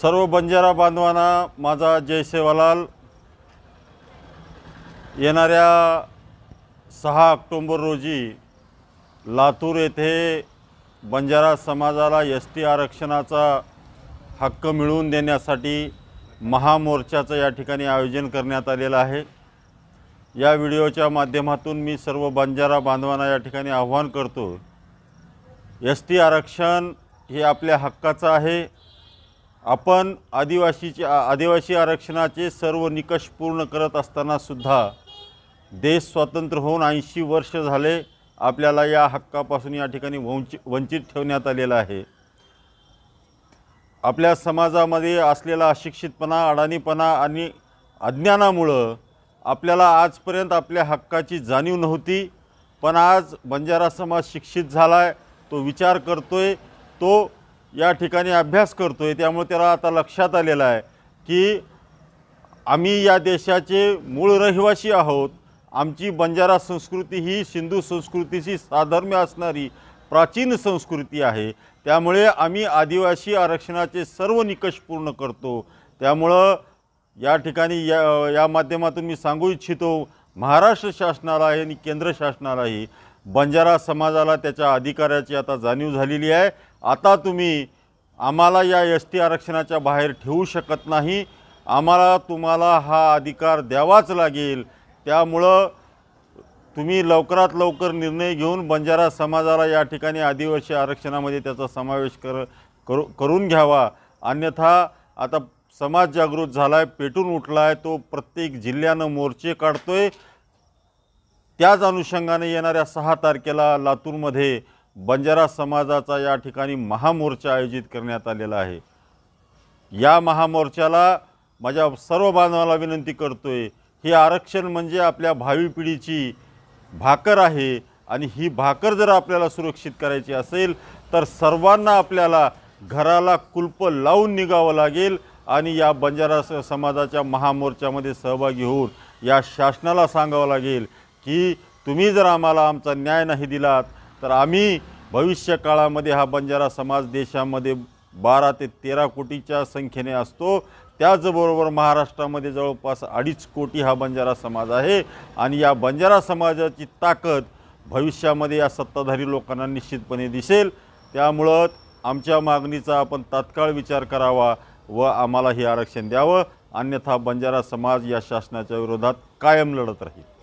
सर्व बंजारा बांधवांना माझा जय सेवालाल. येणाऱ्या सहा ऑक्टोंबर रोजी लातूर येथे बंजारा समाजाला एस टी आरक्षणाचा हक्क मिळवून देण्यासाठी महामोर्चाचं या ठिकाणी आयोजन करण्यात आलेलं आहे. या व्हिडिओच्या माध्यमातून मी सर्व बंजारा बांधवांना या ठिकाणी आव्हान करतो एस टी आरक्षण हे आपल्या हक्काचं आहे. आपण आदिवासीचे आदिवासी आरक्षणाचे सर्व निकष पूर्ण करत असतानासुद्धा देश स्वतंत्र होऊन ऐंशी वर्ष झाले आपल्याला या हक्कापासून या ठिकाणी वंचित वंचित ठेवण्यात आलेलं आहे. आपल्या समाजामध्ये असलेला अशिक्षितपणा अडाणीपणा आणि अज्ञानामुळं आपल्याला आजपर्यंत आपल्या हक्काची जाणीव नव्हती पण आज बंजारा समाज शिक्षित झाला आहे तो विचार करतो आहे तो या ठिकाणी अभ्यास करतो आहे त्यामुळे त्याला आता लक्षात आलेलं आहे की आम्ही या देशाचे मूळ रहिवासी आहोत. आमची बंजारा संस्कृती ही सिंधू संस्कृतीशी साधर्म्य असणारी प्राचीन संस्कृती आहे. त्यामुळे आम्ही आदिवासी आरक्षणाचे सर्व निकष पूर्ण करतो. त्यामुळं या ठिकाणी या या माध्यमातून मी सांगू इच्छितो महाराष्ट्र शासनाला आणि केंद्र शासनालाही बंजारा समाजाला त्याच्या अधिकाराची आता जाणीव झालेली आहे. आता तुम्ही आम्हाला या एस टी आरक्षणाच्या बाहेर ठेवू शकत नाही. आम्हाला तुम्हाला हा अधिकार द्यावाच लागेल. त्यामुळं तुम्ही लवकरात लवकर निर्णय घेऊन बंजारा समाजाला या ठिकाणी आदिवासी आरक्षणामध्ये त्याचा समावेश कर करू करून घ्यावा. अन्यथा आता समाज जागृत झाला आहे पेटून उठला आहे तो प्रत्येक जिल्ह्यानं मोर्चे काढतो आहे त्याच अनुषंगाने येणाऱ्या सहा तारखेला लातूरमध्ये बंजारा समाजाचा या ठिकाणी महामोर्चा आयोजित करण्यात आलेला आहे. या महामोर्चाला माझ्या सर्व बांधवाला विनंती आहे हे आरक्षण म्हणजे आपल्या भावी पिढीची भाकर आहे आणि ही भाकर जर आपल्याला सुरक्षित करायची असेल तर सर्वांना आपल्याला घराला कुलप लावून निघावं लागेल आणि या बंजारा स- समाजाच्या महामोर्चामध्ये सहभागी होऊन या शासनाला सांगावं लागेल की तुम्ही जर आम्हाला आमचा न्याय नाही दिलात तर आम्ही भविष्य काळामध्ये हा बंजारा समाज देशामध्ये बारा ते तेरा कोटीच्या संख्येने असतो. त्याचबरोबर महाराष्ट्रामध्ये जवळपास अडीच कोटी हा बंजारा समाज आहे आणि या बंजारा समाजाची ताकद भविष्यामध्ये या सत्ताधारी लोकांना निश्चितपणे दिसेल. त्यामुळं आमच्या मागणीचा आपण तात्काळ विचार करावा व आम्हाला हे आरक्षण द्यावं. अन्यथा बंजारा समाज या शासनाच्या विरोधात कायम लढत राहील.